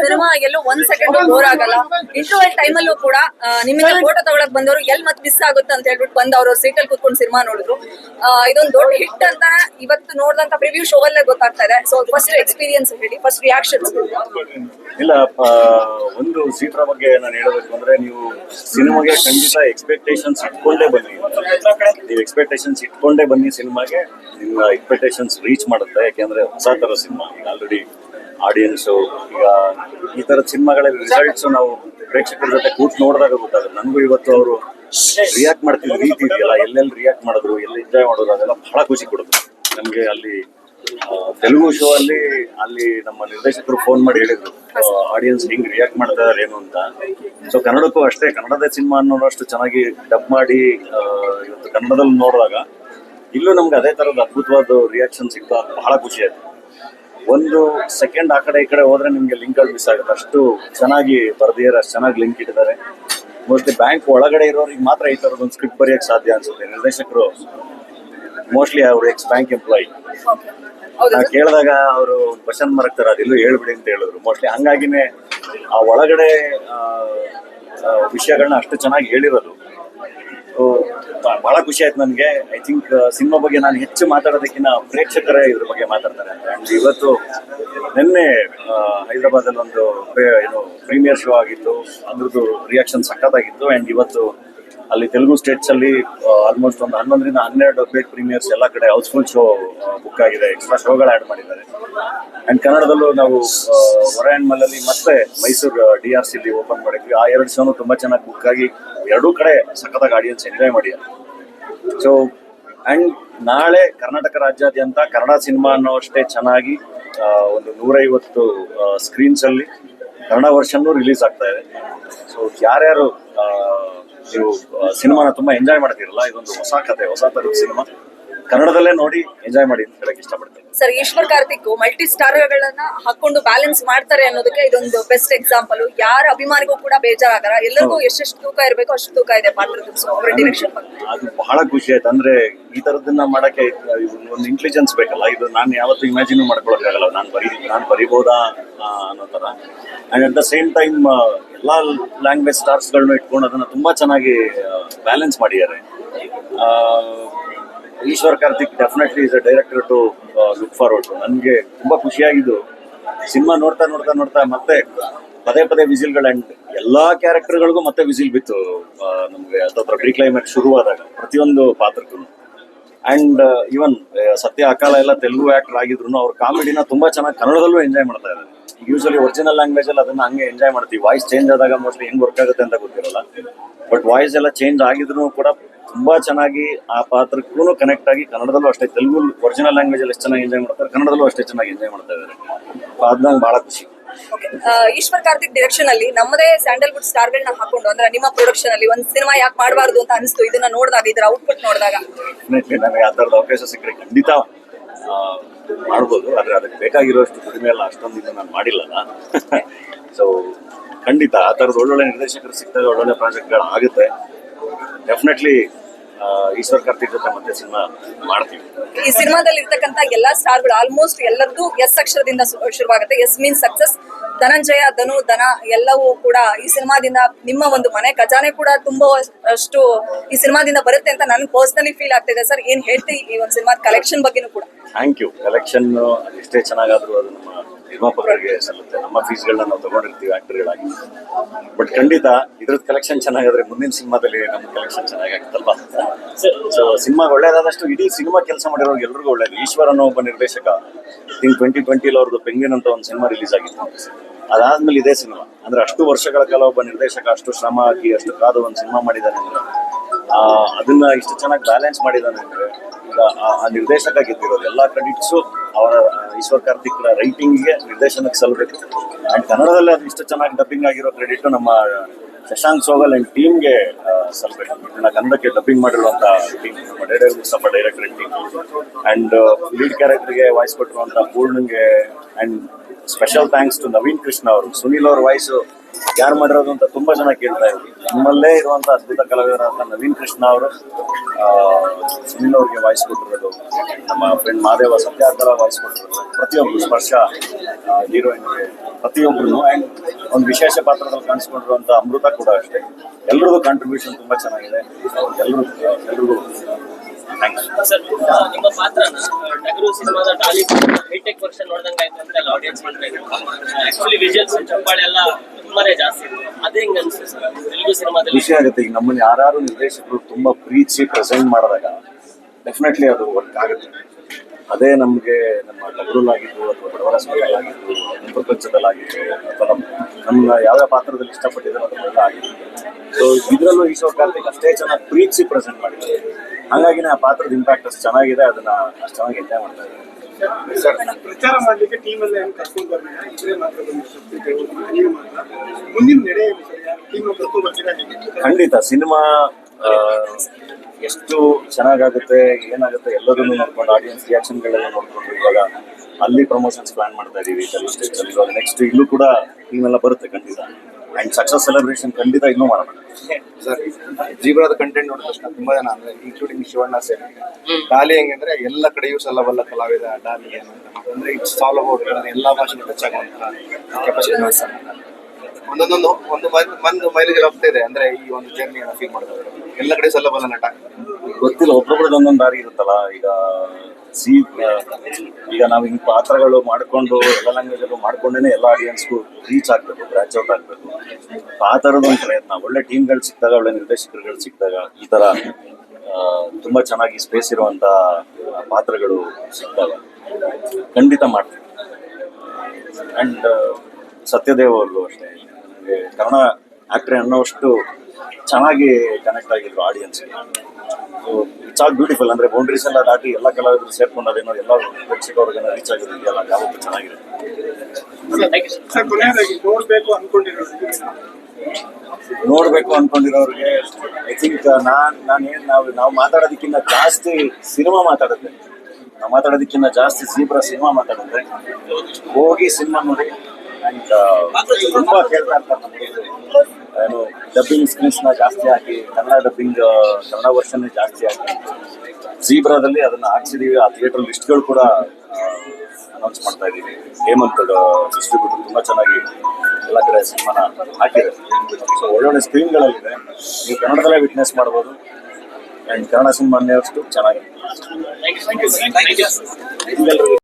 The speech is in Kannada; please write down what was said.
ಸಿನಿಮಾ ಎಲ್ಲೂ ಒಂದ್ ಸೆಕೆಂಡ್ ಬೋರ್ ಆಗಲ್ಲ. ಇಂಟರ್ವಲ್ ಟೈಮ್ ಅಲ್ಲೂ ಕೂಡ ನಿಮ್ಮಿಂದ ಫೋಟೋ ತಗೊಳಕ್ ಬಂದವರು ಎಲ್ ಮತ್ ಮಿಸ್ ಆಗುತ್ತೆ ಅಂತ ಹೇಳ್ಬಿಟ್ಟು ಬಂದ್ ಅವ್ರ ಸೀಟಲ್ಲಿ ಕುತ್ಕೊಂಡು ಸಿನಿಮಾ ನೋಡಿದ್ರು. ಇದೊಂದು ದೊಡ್ಡ ಹಿಟ್ ಅಂತ ಇವತ್ತು ನೋಡಿದಂತ ಪ್ರಿವ್ಯೂ ಶೋ ಅಲ್ಲೇ ಗೊತ್ತಾಗ್ತಾ ಇದೆ. ಸೊ ಫಸ್ಟ್ ಎಕ್ಸ್ಪೀರಿಯನ್ಸ್ ಹೇಳಿ ಫಸ್ಟ್ ರಿಯಾಕ್ಷನ್ ಇಲ್ಲ ಒಂದು ಸೀಟ್ರ ಬಗ್ಗೆ ನಾನು ಹೇಳಬೇಕು ಅಂದ್ರೆ ನೀವು ಸಿನಿಮಾಗೆ ಖಂಡಿತ ಎಕ್ಸ್ಪೆಕ್ಟೇಷನ್ಸ್ ಇಟ್ಕೊಂಡೇ ಬನ್ನಿ. ನೀವು ಎಕ್ಸ್ಪೆಕ್ಟೇಷನ್ಸ್ ಇಟ್ಕೊಂಡೇ ಬನ್ನಿ ಸಿನಿಮಾಗೆ ನಿಮ್ಮ ಎಕ್ಸ್ಪೆಕ್ಟೇಷನ್ಸ್ ರೀಚ್ ಮಾಡುತ್ತೆ. ಯಾಕೆಂದ್ರೆ ಹೊಸ ತರ ಸಿನಿಮಾ ಈಗ ಆಲ್ರೆಡಿ ಆಡಿಯನ್ಸ್ ಈಗ ಈ ತರ ಸಿನಿಮಾಗಳ ರಿಸಲ್ಟ್ಸ್ ನಾವು ಪ್ರೇಕ್ಷಕರ ಜೊತೆ ಕೂತ್ ನೋಡಿದಾಗ ಗೊತ್ತಾಗುತ್ತೆ. ನನಗೂ ಇವತ್ತು ಅವರು ರಿಯಾಕ್ಟ್ ಮಾಡ್ತಿದ್ದ ರೀತಿ ಇದೆಯಲ್ಲ, ಎಲ್ಲೆಲ್ಲಿ ರಿಯಾಕ್ಟ್ ಮಾಡಿದ್ರು, ಎಲ್ಲಿ ಎಂಜಾಯ್ ಮಾಡೋದು ಅದೆಲ್ಲ ಬಹಳ ಖುಷಿ ಕೊಡುತ್ತೆ. ನಮಗೆ ಅಲ್ಲಿ ತೆಲುಗು ಶೋ ಅಲ್ಲಿ ಅಲ್ಲಿ ನಮ್ಮ ನಿರ್ದೇಶಕರು ಫೋನ್ ಮಾಡಿ ಹೇಳಿದ್ರು ಆಡಿಯನ್ಸ್ ಹಿಂಗ್ ರಿಯಾಕ್ಟ್ ಮಾಡ್ತಾ ಇದಾರೆ, ಏನು ಅಂತ? ಸೊ ಕನ್ನಡಕ್ಕೂ ಅಷ್ಟೇ, ಕನ್ನಡದ ಸಿನಿಮಾ ಅನ್ನೋಷ್ಟು ಚೆನ್ನಾಗಿ ಡಬ್ ಮಾಡಿ ಇವತ್ತು ಕನ್ನಡದಲ್ಲಿ ನೋಡಿದಾಗ, ಇಲ್ಲೂ ನಮ್ಗೆ ಅದೇ ತರದ ಅದ್ಭುತವಾದ ರಿಯಾಕ್ಷನ್ ಸಿಗ್ತಾ ಬಹಳ ಖುಷಿ ಆಯ್ತು. ಒಂದು ಸೆಕೆಂಡ್ ಆ ಕಡೆ ಈ ಕಡೆ ಹೋದ್ರೆ ನಿಮ್ಗೆ ಲಿಂಕ್ಗಳು ಮಿಸ್ ಆಗುತ್ತೆ. ಅಷ್ಟು ಚೆನ್ನಾಗಿ ಬರ್ದಿದ್ದಾರೆ, ಅಷ್ಟು ಚೆನ್ನಾಗಿ ಲಿಂಕ್ ಇಟ್ಟಿದ್ದಾರೆ. ಮೋಸ್ಟ್ಲಿ ಬ್ಯಾಂಕ್ ಒಳಗಡೆ ಇರೋರಿಗೆ ಮಾತ್ರ ಈ ಥರದ ಒಂದು ಸ್ಕ್ರಿಪ್ಟ್ ಬರೆಯಕ್ಕೆ ಸಾಧ್ಯ ಅನ್ಸುತ್ತೆ. ನಿರ್ದೇಶಕರು ಮೋಸ್ಟ್ಲಿ ಅವರು ಎಕ್ಸ್ ಬ್ಯಾಂಕ್ ಎಂಪ್ಲಾಯಿ ನಾ ಕೇಳಿದಾಗ ಅವರು ಕ್ವಶನ್ ಮರಕ್ತಾರೆ ಅದಿಲ್ಲ ಹೇಳ್ಬಿಡಿ ಅಂತ ಹೇಳಿದ್ರು. ಮೋಸ್ಟ್ಲಿ ಹಂಗಾಗಿನೇ ಆ ಒಳಗಡೆ ವಿಷಯಗಳನ್ನ ಅಷ್ಟು ಚೆನ್ನಾಗಿ ಹೇಳಿರೋದು. ಬಹಳ ಖುಷಿ ಆಯ್ತು ನನಗೆ. ಐ ಥಿಂಕ್ ಸಿನಿಮಾ ಬಗ್ಗೆ ನಾನು ಹೆಚ್ಚು ಮಾತಾಡೋದಕ್ಕಿಂತ ಪ್ರೇಕ್ಷಕರೇ ಇದ್ರ ಬಗ್ಗೆ ಮಾತಾಡ್ತಾರೆ. ಅಂಡ್ ಇವತ್ತು ನಿನ್ನೆ ಹೈದರಾಬಾದಲ್ಲಿ ಒಂದು ಏನು, ಪ್ರೀಮಿಯರ್ ಶೋ ಆಗಿತ್ತು. ಅದ್ರದ್ದು ರಿಯಾಕ್ಷನ್ ಸಖತ್ತಾಗಿತ್ತು. ಅಂಡ್ ಇವತ್ತು ಅಲ್ಲಿ ತೆಲುಗು ಸ್ಟೇಟ್ಸ್ ಅಲ್ಲಿ ಆಲ್ಮೋಸ್ಟ್ ಒಂದು ಹನ್ನೊಂದರಿಂದ ಹನ್ನೆರಡು ಬೇಟ್ ಪ್ರೀಮಿಯರ್ಸ್ ಎಲ್ಲ ಕಡೆ ಹೌಸ್ಫುಲ್ ಶೋ ಬುಕ್ ಆಗಿದೆ. ಎಕ್ಸ್ಟ್ರಾ ಶೋಗಳು ಆ್ಯಡ್ ಮಾಡಿದ್ದಾರೆ. ಅಂಡ್ ಕನ್ನಡದಲ್ಲೂ ನಾವು ಹೊರಹಣ್ಮಲಲ್ಲಿ ಮತ್ತೆ Mysuru D R C open ಮಾಡಿದ್ವಿ. ಆ ಎರಡು ಶೋನು ತುಂಬಾ ಚೆನ್ನಾಗಿ ಬುಕ್ ಆಗಿ ಎರಡೂ ಕಡೆ ಸಖತ್ತಾಗಿ ಆಡಿಯನ್ಸ್ ಎಂಜಾಯ್ ಮಾಡಿದ್ದಾರೆ ಸೊ ಅಂಡ್ ನಾಳೆ ಕರ್ನಾಟಕ ರಾಜ್ಯಾದ್ಯಂತ ಕನ್ನಡ ಸಿನಿಮಾ ಅನ್ನೋ ಅಷ್ಟೇ ಚೆನ್ನಾಗಿ ಒಂದು ನೂರೈವತ್ತು ಸ್ಕ್ರೀನ್ಸ್ ಅಲ್ಲಿ ಕನ್ನಡ ವರ್ಷನ್ನು ರಿಲೀಸ್ ಆಗ್ತಾ ಇದೆ. ಸೊ ಯಾರ್ಯಾರು ನೀವು ಸಿನಿಮಾನ ತುಂಬಾ ಎಂಜಾಯ್ ಮಾಡ್ತೀರಲ್ಲ? ಇದೊಂದು ಹೊಸ ಕತೆ ಹೊಸ ತರದ ಸಿನಿಮಾ. ಕನ್ನಡದಲ್ಲೇ ನೋಡಿ ಎಂಜಾಯ್ ಮಾಡಿ ಅಂತ ಹೇಳಕ್ ಇಷ್ಟಪಡ್ತೀನಿ. ಸರ್ ಈಶ್ವರ್ ಕಾರ್ತಿಕ್ ಮಲ್ಟಿ ಸ್ಟಾರ್ಗಳನ್ನ ಹಾಕೊಂಡು ಬ್ಯಾಲೆನ್ಸ್ ಮಾಡ್ತಾರೆ ಅನ್ನೋದಕ್ಕೆ ಇದೊಂದು ಬೆಸ್ಟ್ ಎಕ್ಸಾಂಪಲ್ ಯಾರ ಅಭಿಮಾನಿಗೂ ಕೂಡ ಬೇಜಾರಾಗಲ್ಲ. ಎಲ್ಲರಿಗೂ ಎಷ್ಟೆಷ್ಟು ತೂಕ ಇರಬೇಕು ಅಷ್ಟು ತೂಕ ಇದೆ ಪಾತ್ರದ್ದು ಸೊ ಅವರ ಡಿರೆಕ್ಷನ್ ಅದು ಬಹಳ ಖುಷಿ ಆಯ್ತು. ಅಂದ್ರೆ ಈ ತರದನ್ನ ಮಾಡಕ್ಕೆ ಒಂದು ಇಂಟೆಲಿಜೆನ್ಸ್ ಬೇಕಲ್ಲ? ಇದು ನಾನು ಯಾವತ್ತೂ ಇಮ್ಯಾಜಿನ್ ಮಾಡ್ಕೊಳಕ್ಕಾಗಲ್ಲ. ನಾನು ಬರೀ ನಾನು ಬರಿಬೋದಾ ಅನ್ನೋ ತರ. And at the same time ಎಲ್ಲ ಲ್ಯಾಂಗ್ವೇಜ್ ಸ್ಟಾರ್ಸ್ಗಳನ್ನ ಇಟ್ಕೊಂಡು ಅದನ್ನು ತುಂಬ ಚೆನ್ನಾಗಿ ಬ್ಯಾಲೆನ್ಸ್ ಮಾಡಿದ್ದಾರೆ. Eshwar Karthik definitely is a director to look forward ನನಗೆ ತುಂಬ ಖುಷಿಯಾಗಿದ್ದು, ಸಿನಿಮಾ ನೋಡ್ತಾ ನೋಡ್ತಾ ನೋಡ್ತಾ ಮತ್ತೆ ಪದೇ ಪದೇ ವಿಸಿಲ್ಗಳು ಆ್ಯಂಡ್ ಎಲ್ಲ ಕ್ಯಾರೆಕ್ಟರ್ಗಳಿಗೂ ಮತ್ತೆ ವಿಸಿಲ್ ಬಿತ್ತು ನಮಗೆ ಪ್ರೀ ಕ್ಲೈಮ್ಯಾಕ್ಸ್ ಶುರುವಾದಾಗ, ಪ್ರತಿಯೊಂದು ಪಾತ್ರಕ್ಕೂ ಆ್ಯಂಡ್ ಈವನ್ ಸತ್ಯ ಅಕಾಲ ಎಲ್ಲ ತೆಲುಗು ಆ್ಯಕ್ಟರ್ ಆಗಿದ್ರು ಅವ್ರ ಕಾಮಿಡಿನ ತುಂಬ ಚೆನ್ನಾಗಿ ಕನ್ನಡದಲ್ಲೂ ಎಂಜಾಯ್ ಮಾಡ್ತಾ ಇದ್ದಾರೆ. ಯೂಶಲಿ ಒರಿಜಿನಲ್ ಲ್ಯಾಂಗ್ವೇಜ್ ಅಲ್ಲಿ ಅದನ್ನ ಹಂಗೆ ಎಂಜಾಯ್ ಮಾಡ್ತೀವಿ. ವಾಯ್ಸ್ ಚೇಂಜ್ ಆದಾಗ ಮೋಸ್ಟ್ಲಿ ಹೆಂಗ್ ವರ್ಕ್ ಆಗುತ್ತೆ ಅಂತ ಗೊತ್ತಿರಲ್ಲ. ಬಟ್ ವಾಯ್ಸ್ ಎಲ್ಲ ಚೇಂಜ್ ಆಗಿದ್ರು ಕೂಡ ತುಂಬಾ ಚೆನ್ನಾಗಿ ಆ ಪಾತ್ರಕ್ಕೂ ಕನೆಕ್ಟ್ ಆಗಿ ಕನ್ನಡದಲ್ಲೂ ಅಷ್ಟೇ ತೆಲುಗು ಒರಿಜಿನಲ್ ಲ್ಯಾಂಗ್ವೇಜ್ ಅಲ್ಲಿ ಎಷ್ಟು ಚೆನ್ನಾಗಿ ಎಂಜಾಯ್ ಮಾಡ್ತಾರೆ ಕನ್ನಡದಲ್ಲೂ ಅಷ್ಟೇ ಚೆನ್ನಾಗಿ ಎಂಜಾಯ್ ಮಾಡ್ತಾ ಇದ್ದಾರೆ. ಅದ್ ನಂಗೆ ಬಹಳ ಖುಷಿ. ಈಶ್ವರ್ ಕಾರ್ತಿಕ್ ಡೈರೆಕ್ಷನ್ ಅಲ್ಲಿ ನಮ್ಮದೇ ಸ್ಯಾಂಡಲ್ವುಡ್ ಸ್ಟಾರ್ಗಳನ್ನ ಹಾಕೊಂಡು ಅಂದ್ರೆ ನಿಮ್ಮ ಪ್ರೊಡಕ್ಷನ್ ಅಲ್ಲಿ ಒಂದು ಸಿನಿಮಾ ಯಾಕೆ ಮಾಡಬಾರ್ದು ಅಂತ ಅನಿಸ್ತು? ಇದನ್ನ ನೋಡಿದಾಗ ಇದ್ರ ಔಟ್ಪುಟ್ ನೋಡಿದಾಗ. ನನಗೆ ಆ ಅವಕಾಶ ಸಿಕ್ಕರೆ ಖಂಡಿತ ಮಾಡ್ಬೋದು. ಆದರೆ ಅದಕ್ಕೆ ಬೇಕಾಗಿರೋಷ್ಟು ದುಡಿಮೆ ಎಲ್ಲ ಅಷ್ಟೊಂದು ನಾನು ಮಾಡಿಲ್ಲಲ್ಲ. ಸೊ ಖಂಡಿತ ಆ ಥರದ ಒಳ್ಳೊಳ್ಳೆ ನಿರ್ದೇಶಕರು ಸಿಕ್ಕಿದಾಗ ಒಳ್ಳೊಳ್ಳೆ ಪ್ರಾಜೆಕ್ಟ್ಗಳು ಆಗುತ್ತೆ. ಡೆಫಿನೆಟ್ಲಿ ಈಶ್ವರ್ ಕಾರ್ತಿಕ್ ಜೊತೆ ಮತ್ತೆ ಸಿನಿಮಾ ಮಾಡ್ತೀವಿ. ಈ ಸಿನಿಮಾದಲ್ಲಿ ಇರ್ತಕ್ಕಂತ ಎಲ್ಲಾ ಸ್ಟಾರ್ಗಳು ಆಲ್ಮೋಸ್ಟ್ ಎಲ್ಲರದ್ದು ಎಸ್ ಅಕ್ಷರದಿಂದ ಶುರುವಾಗುತ್ತೆ. S mean success Dhananjaya, Dhanu, Dhana ಎಲ್ಲವೂ ಕೂಡ ಈ ಸಿನಿಮಾದಿಂದ ನಿಮ್ಮ ಒಂದು ಮನೆ ಖಜಾನೆ ಕೂಡ ತುಂಬಾ ಅಷ್ಟು ಈ ಸಿನಿಮಾದಿಂದ ಬರುತ್ತೆ ಅಂತ ನನ್ಗೆ ಪರ್ಸನಲಿ ಫೀಲ್ ಆಗ್ತಿದೆ. ಸರ್, ಏನ್ ಹೇಳ್ತೀವಿ ಈ ಒಂದು ಸಿನಿಮಾದ ಕಲೆಕ್ಷನ್ ಬಗ್ಗೆನೂ ಕೂಡ? ಥ್ಯಾಂಕ್ ಯು ಕಲೆಕ್ಷನ್ ಎಷ್ಟೇ ಚೆನ್ನಾಗಾದ್ರೂ ಅದು ನಿರ್ಮಾಪಕರಿಗೆ ಸಲ್ಲುತ್ತೆ ನಮ್ಮ ಫೀಸ್ಗಳನ್ನ ನಾವು ತಗೊಂಡಿರ್ತೀವಿ ಆಕ್ಟರ್ಗಳಾಗಿ ಬಟ್ ಖಂಡಿತ ಇದ್ರದ್ದು ಕಲೆಕ್ಷನ್ ಚೆನ್ನಾಗಾದ್ರೆ ಮುಂದಿನ ಸಿನಿಮಾದಲ್ಲಿ ನಮ್ಮ ಕಲೆಕ್ಷನ್ ಚೆನ್ನಾಗಾಗುತ್ತಲ್ವಾ ಸೊ ಸಿನಿಮಾ ಒಳ್ಳೇದಾದಷ್ಟು ಇಡೀ ಸಿನಿಮಾ ಕೆಲಸ ಮಾಡಿರೋರ್ಗೆ ಎಲ್ರಿಗೂ ಒಳ್ಳೇದು. ಈಶ್ವರ ಅನ್ನೋ ಒಬ್ಬ ನಿರ್ದೇಶಕ ತಿಂಗ್ ಟ್ವೆಂಟಿ ಟ್ವೆಂಟಿಲಿ ಅವ್ರದ್ದು ಪೆಂಗಿನ್ ಅಂತ ಒಂದು ಸಿನಿಮಾ ರಿಲೀಸ್ ಆಗಿತ್ತು. ಅದಾದ್ಮೇಲೆ ಇದೇ ಸಿನಿಮಾ. ಅಂದ್ರೆ ಅಷ್ಟು ವರ್ಷಗಳ ಕಾಲ ಒಬ್ಬ ನಿರ್ದೇಶಕ ಅಷ್ಟು ಶ್ರಮ ಹಾಕಿ ಅಷ್ಟು ಕಾದು ಒಂದು ಸಿನಿಮಾ ಮಾಡಿದ್ದಾರೆ ಅಂದ್ರೆ ಅದನ್ನ ಇಷ್ಟು ಚೆನ್ನಾಗಿ ಬ್ಯಾಲೆನ್ಸ್ ಮಾಡಿದಾನೆ ಅಂದ್ರೆ ಈಗ ಆ- ನಿರ್ದೇಶಕ ಗೆದ್ದಿರೋದು ಎಲ್ಲಾ ಕ್ರೆಡಿಟ್ಸು ಅವರ ಈಶ್ವರ್ ಕಾರ್ತಿಕ್ ರೈಟಿಂಗ್ಗೆ ನಿರ್ದೇಶನಕ್ಕೆ ಸಲ್ಲಬೇಕು ಅಂಡ್ ಕನ್ನಡದಲ್ಲಿ ಅದು ಇಷ್ಟು ಚೆನ್ನಾಗಿ ಡಬ್ಬಿಂಗ್ ಆಗಿರೋ ಕ್ರೆಡಿಟ್ ನಮ್ಮ ಶಶಾಂಕ್ ಸೋಗಲ್ ಅಂಡ್ ಟೀಮ್ಗೆ ಸಲ್ಲಬೇಕು ಇದನ್ನ ಕನ್ನಡಕ್ಕೆ ಡಬ್ಬಿಂಗ್ ಮಾಡಿರುವಂತ ಟೀಮ್ ನಮ್ಮ director Mustafa director team and lead ಕ್ಯಾರೆಕ್ಟರ್ಗೆ voice ಕೊಟ್ಟಿರುವಂತ ಪೂರ್ಣಂಗೆ and special thanks to Naveen Krishna ಅವರು. ಸುನೀಲ್ ಅವ್ರ ವಾಯ್ಸು ಯಾರು ಮಾಡಿರೋದು ಅಂತ ತುಂಬಾ ಜನ ಕೇಳ್ತಾ ಇದ್ವಿ ನಮ್ಮಲ್ಲೇ ಇರುವಂತಹ ಅದ್ಭುತ ಕಲಾವಿದರಾದ ನವೀನ್ ಕೃಷ್ಣ ಅವರು ಸುನಿಲ್ ಅವ್ರಿಗೆ ವಾಯ್ಸ್ ಕೊಟ್ಟಿರೋದು, ನಮ್ಮ ಫ್ರೆಂಡ್ ಮಾದೇವ ಸತ್ಯಾರ್ಥರ ವಾಯ್ಸ್ ಕೊಟ್ಟಿರೋದು ಪ್ರತಿಯೊಬ್ಬರು ಸ್ಪರ್ಶ ಹೀರೋಯಿನ್ಗೆ ಪ್ರತಿಯೊಬ್ಬರು ಅಂಡ್ ಒಂದು ವಿಶೇಷ ಪಾತ್ರದಲ್ಲಿ ಕಾಣಿಸ್ಕೊಂಡಿರುವಂತಹ ಅಮೃತ ಕೂಡ ಅಷ್ಟೇ. ಎಲ್ರದ್ದು ಕಾಂಟ್ರಿಬ್ಯೂಷನ್ ತುಂಬಾ ಚೆನ್ನಾಗಿದೆ. ಎಲ್ಲರೂ ಎಲ್ರಿಗೂ ಥ್ಯಾಂಕ್ಸ್ ಸರ್ ನಿಮ್ಮ ಪಾತ್ರನ ಟಗರು ಸಿನಿಮಾದ ಟಾಲಿವುಡ್ ಹೈಟೆಕ್ ವರ್ಷನ್ ನೋಡ್ದಂಗೆ ಆಯ್ತು ಅಂತ ಎಲ್ಲ ಆಡಿಯನ್ಸ್ ಮಾಡ್ತಾ ಆಕ್ಚುಲಿ ವಿಜುವಲ್ಸ್ ಚಪ್ಪಾಳೆ ಎಲ್ಲ ತುಂಬಾನೇ ಜಾಸ್ತಿ ಅದೇ ಹೆಂಗ್ ಅನ್ಸುತ್ತೆ ಸರ್? ತೆಲುಗು ಸಿನಿಮಾದಲ್ಲಿ? ಖುಷಿ ಆಗುತ್ತೆ, ಈಗ ನಮ್ಮನ್ನ ಯಾರು ನಿರ್ದೇಶಕರು ತುಂಬಾ ಪ್ರೀತಿಸಿ ಪ್ರೆಸೆಂಟ್ ಮಾಡಿದಾಗ ಡೆಫಿನೆಟ್ಲಿ ಅದು ವರ್ಕ್ ಆಗುತ್ತೆ. ಅದೇ ನಮಗೆ ನಮ್ಮ ಟಗರುಲಾಗಿದ್ದು ಅಥವಾ ಬಡವರ ಆಗಿದ್ದು, ಪ್ರಪಂಚದಲ್ಲಾಗಿದ್ದು, ಅಥವಾ ನಮ್ಮ ನಮ್ಮ ಯಾವ ಪಾತ್ರದಲ್ಲಿ ಇಷ್ಟಪಟ್ಟಿದ್ದಾರೆ ಅದನ್ನೆಲ್ಲ ಆಗಿದೆ ಸೊ ಇದರಲ್ಲೂ ಈಶ್ವರ್ ಕಾರ್ತಿಕ್ ಅಷ್ಟೇ ಚೆನ್ನಾಗಿ ಪ್ರೀತಿಸಿ ಪ್ರೆಸೆಂಟ್ ಮಾಡಿದ್ದಾರೆ. ಹಾಗಾಗಿನೇ ಆ ಪಾತ್ರದ ಇಂಪ್ಯಾಕ್ಟ್ ಅಷ್ಟು ಚೆನ್ನಾಗಿದೆ ಅದನ್ನ ಅಷ್ಟು ಚೆನ್ನಾಗಿ ಎಂಜಾಯ್ ಮಾಡ್ತಾ ಪ್ರಚಾರ ಮಾಡ್ಲಿಕ್ಕೆ ಟೀಮ್ ಎಲ್ಲ ಹೆಂಗ್ ಕರ್ಕೊಂಡು ಬರ್ಬೇಕು ಇದ್ರೆ ಮಾತ್ರ ಬಂದಿರ್ತೀವಿ ನೀವು ಮಾತ್ರ. ಮುಂದಿನ ನಡೆ ಏನು ಟೀಮ್ ಕರ್ಕೊಂಡು ಬರ್ತೀರಾ ಹೇಗೆ? ಖಂಡಿತ ಸಿನಿಮಾ ಎಷ್ಟು ಚೆನ್ನಾಗಾಗುತ್ತೆ ಏನಾಗುತ್ತೆ ಎಲ್ಲದನ್ನು ನೋಡ್ಕೊಂಡು ಆಡಿಯನ್ಸ್ ರಿಯಾಕ್ಷನ್ಗಳೆಲ್ಲ ನೋಡ್ಕೊಂಡು ಇವಾಗ ಅಲ್ಲಿ ಪ್ರಮೋಷನ್ಸ್ ಪ್ಲಾನ್ ಮಾಡ್ತಾ ಇದೀವಿ ಕೆಲವು ಇವಾಗ ನೆಕ್ಸ್ಟ್ ಇಲ್ಲೂ ಕೂಡ ಟೀಮ್ ಎಲ್ಲ ಬರುತ್ತೆ ಖಂಡಿತ. ಅಂಡ್ ಸಕ್ಸಸ್ ಸೆಲೆಬ್ರೇಷನ್ ಖಂಡಿತ ಇನ್ನೂ ಮಾಡಬೇಕು. ಸರ್ ಜೀವನದ ಕಂಟೆಂಟ್ ನೋಡಿದ ತಕ್ಷಣ ತುಂಬಾ ಜನ ಅಂದ್ರೆ ಇನ್ಕ್ಲೂಡಿಂಗ್ ಶಿವಣ್ಣ ಸೇರಿ. ಡಾಲಿ ಹೆಂಗಂದ್ರೆ ಎಲ್ಲ ಕಡೆಯೂ ಸಲ್ಲಬಲ್ಲ ಕಲಾವಿದ ಡಾಲಿ ಅಂದ್ರೆ ಇಟ್ಸ್ ಆಲ್ ಅಬೌಟ್ ಎಲ್ಲಾ ಭಾಷೆಗೆ ಟಚ್ ಆಗುವಂತ ಕೆಪಾಸಿಟಿ ಒಂದೊಂದೊಂದು ಒಂದು ಮೈಲ್ ಒಂದು ಮೈಲಿಗೆ ಹೋಗ್ತಾ ಇದೆ. ಅಂದ್ರೆ ಈ ಒಂದು ಜರ್ನಿ ಫೀಲ್ ಮಾಡ್ತಾರೆ ಎಲ್ಲ ಕಡೆ ಸಲ್ಲಬಲ್ಲ ನಟ. ಗೊತ್ತಿಲ್ಲ ಒಬ್ಬೊಬ್ರದ್ದು ಒಂದೊಂದು ದಾರಿ ಇರುತ್ತಲ್ಲ. ಈಗ ಸಿ ಈಗ ನಾವು ಹಿಂಗ್ ಪಾತ್ರಗಳು ಮಾಡ್ಕೊಂಡು ಎಲ್ಲ ಲ್ಯಾಂಗ್ವೇಜ್ ಮಾಡ್ಕೊಂಡೇನೆ ಎಲ್ಲ ಆಡಿಯನ್ಸ್ಗೂ ರೀಚ್ ಆಗ್ಬೇಕು ಬ್ರಾಂಚ್ ಔಟ್ ಆಗ್ಬೇಕು ಆ ಥರದ ಒಂದು ಪ್ರಯತ್ನ ಒಳ್ಳೆ ಟೀಮ್ಗಳು ಸಿಕ್ಕಿದಾಗ, ಒಳ್ಳೆ ನಿರ್ದೇಶಕರುಗಳು ಸಿಕ್ಕಿದಾಗ ಈ ಥರ ತುಂಬ ಚೆನ್ನಾಗಿ ಸ್ಪೇಸ್ ಇರುವಂಥ ಪಾತ್ರಗಳು ಸಿಕ್ಕಿದಾಗ ಖಂಡಿತ ಮಾಡ್ತೀವಿ. ಆ್ಯಂಡ್ ಸತ್ಯದೇವ್ ಅವ್ರಿಗೂ ಅಷ್ಟೇ. ಕನ್ನಡ ಆ್ಯಕ್ಟ್ರಿ ಅನ್ನೋಷ್ಟು ಚೆನ್ನಾಗಿ ಕನೆಕ್ಟ್ ಆಗಿದ್ರು ಆಡಿಯನ್ಸ್ಗೆ ಇಟ್ಸ್ ಆಲ್ ಬ್ಯೂಟಿಫುಲ್ ಅಂದರೆ ಬೌಂಡ್ರೀಸ್ ಎಲ್ಲ ದಾಟಿ ಎಲ್ಲ ಕಲಾವಿದರು ಸೇರ್ಕೊಂಡು ಅದೇನೋ ಎಲ್ಲ ಪ್ರೇಕ್ಷಕವ್ರಿಗೆಲ್ಲ ರೀಚ್ ಆಗಿರೋದು ಇದೆಯಲ್ಲ ಯಾವತ್ತೂ ಯು ನೋಡ್ಬೇಕು ಅನ್ಕೊಂಡಿರೋರಿಗೆ. ಐ ಥಿಂಕ್ ನಾನ್, ನಾನು ಏನ್, ನಾವು ನಾವು ಮಾತಾಡೋದಕ್ಕಿಂತ ಜಾಸ್ತಿ ಸಿನಿಮಾ ಮಾತಾಡುತ್ತೆ. ನಾವು ಮಾತಾಡೋದಕ್ಕಿಂತ ಜಾಸ್ತಿ ಸೀಬ್ರ ಸಿನಿಮಾ ಮಾತಾಡುತ್ತೆ. ಹೋಗಿ ಸಿನಿಮಾ ನೋಡಿ. ಅಂಡ್ ತುಂಬಾ ಕೇಳ್ತಾ ಇರ್ತಾರೆ ನಮ್ಮ ಏನು ಡಬ್ಬಿಂಗ್ ಸ್ಕ್ರೀನ್ಸ್ನ ಜಾಸ್ತಿ ಹಾಕಿ, ಕನ್ನಡ ಡಬ್ಬಿಂಗ್ ಕನ್ನಡ ವರ್ಷನ್ ಜಾಸ್ತಿ ಹಾಕಿ, ಜೀಬ್ರಾದಲ್ಲಿ ಅದನ್ನ ಹಾಕ್ಸಿದೀವಿ. ಆ ಥಿಯೇಟರ್ ಲಿಸ್ಟ್ಗಳು ಕೂಡ ಅನೌನ್ಸ್ ಮಾಡ್ತಾ ಇದ್ದೀವಿ. ಹೇಮಂತ್ ಡಿಸ್ಟ್ರಿಬ್ಯೂಟರ್ ತುಂಬಾ ಚೆನ್ನಾಗಿ ಎಲ್ಲ ಕಡೆ ಸಿನಿಮಾನ ಹಾಕಿದ್ದಾರೆ. ಸೊ ಒಳ್ಳೊಳ್ಳೆ ಸ್ಕ್ರೀನ್ಗಳಲ್ಲಿದೆ ನೀವು ಕನ್ನಡದಲ್ಲೇ ವಿಟ್ನೆಸ್ ಮಾಡ್ಬೋದು. ಆ್ಯಂಡ್ ಕನ್ನಡ ಸಿನಿಮಾ ಅನ್ನೋಷ್ಟು ಚೆನ್ನಾಗಿದೆ.